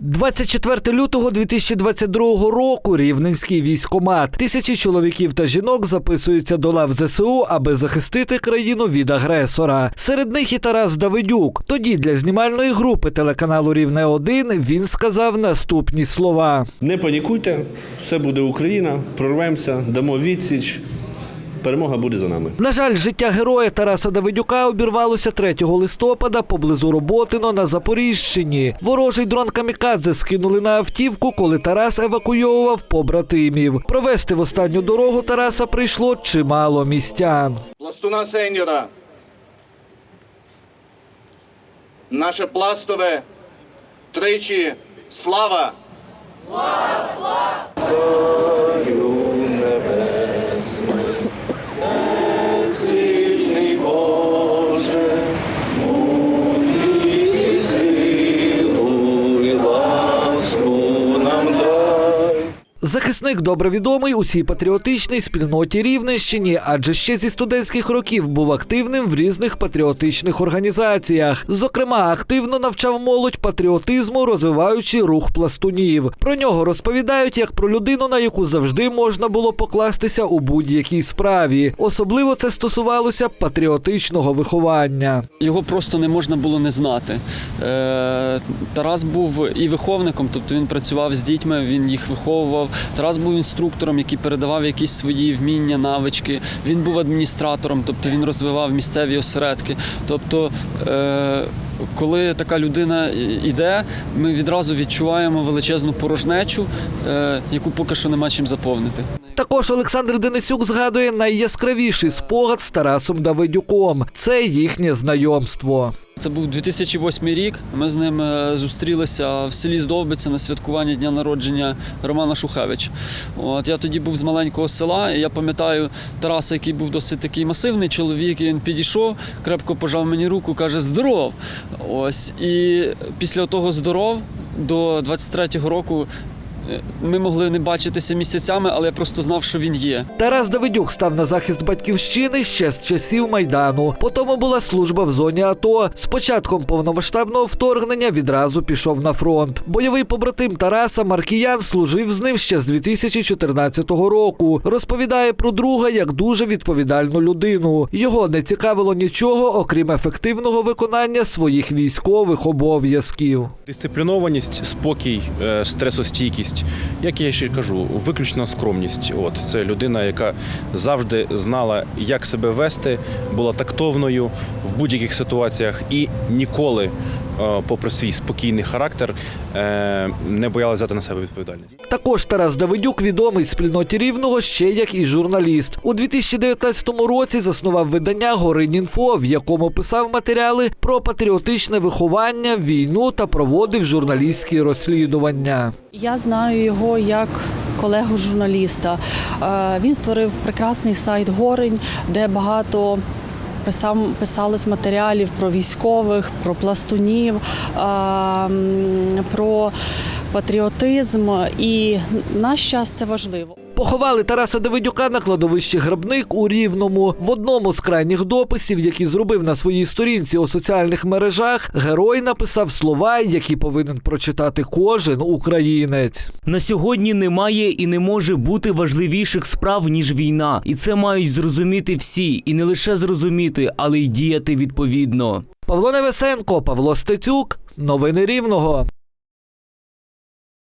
24 лютого 2022 року Рівненський військомат. Тисячі чоловіків та жінок записуються до лав ЗСУ, аби захистити країну від агресора. Серед них і Тарас Давидюк. Тоді для знімальної групи телеканалу Рівне 1 він сказав наступні слова. Не панікуйте, все буде Україна, прорвемося, дамо відсіч. Перемога буде за нами. На жаль, життя героя Тараса Давидюка обірвалося 3 листопада поблизу Роботино на Запоріжчині. Ворожий дрон Камікадзе скинули на автівку, коли Тарас евакуйовував побратимів. Провести в останню дорогу Тараса прийшло чимало містян. Пластуна сеньора. Наше пластове тричі Слава. слава. Захисник добре відомий усій патріотичній спільноті Рівненщині, адже ще зі студентських років був активним в різних патріотичних організаціях. Зокрема, активно навчав молодь патріотизму, розвиваючи рух пластунів. Про нього розповідають як про людину, на яку завжди можна було покластися у будь-якій справі. Особливо це стосувалося патріотичного виховання. Його просто не можна було не знати. Е, Тарас був і виховником, тобто він працював з дітьми, він їх виховував. Тарас був інструктором, який передавав якісь свої вміння, навички. Він був адміністратором, тобто він розвивав місцеві осередки. Тобто, е, коли така людина йде, ми відразу відчуваємо величезну порожнечу, е, яку поки що нема чим заповнити. Також Олександр Денисюк згадує найяскравіший спогад з Тарасом Давидюком. Це їхнє знайомство. Це був 2008 рік. Ми з ним е, зустрілися в селі Здовбиця на святкуванні дня народження Романа Шухевича. От я тоді був з маленького села, і я пам'ятаю Тараса, який був досить такий масивний чоловік. Він підійшов, крепко пожав мені руку, каже: Здоров! Ось і після того здоров до 23-го року. Ми могли не бачитися місяцями, але я просто знав, що він є. Тарас Давидюк став на захист батьківщини ще з часів майдану. Потім була служба в зоні АТО. З початком повномасштабного вторгнення відразу пішов на фронт. Бойовий побратим Тараса Маркіян служив з ним ще з 2014 року. Розповідає про друга як дуже відповідальну людину. Його не цікавило нічого, окрім ефективного виконання своїх військових обов'язків. Дисциплінованість, спокій, е, стресостійкість. Як я ще кажу, виключна скромність. От це людина, яка завжди знала, як себе вести, була тактовною в будь-яких ситуаціях і ніколи, попри свій спокійний характер, е, не боялася взяти на себе відповідальність. Також Тарас Давидюк відомий спільноті рівного ще як і журналіст. У 2019 році заснував видання Горинінфо, в якому писав матеріали про патріотичне виховання, війну та проводив журналістські розслідування. Я знаю його як колегу журналіста. Е, Він створив прекрасний сайт Горень, де багато писали з матеріалів про військових, про пластунів, е, про патріотизм. І в наш час це важливо. Поховали Тараса Давидюка на кладовищі Грабник у Рівному. В одному з крайніх дописів, які зробив на своїй сторінці у соціальних мережах, герой написав слова, які повинен прочитати кожен українець. На сьогодні немає і не може бути важливіших справ ніж війна, і це мають зрозуміти всі, і не лише зрозуміти, але й діяти відповідно. Павло Невесенко, Павло Стецюк. Новини Рівного.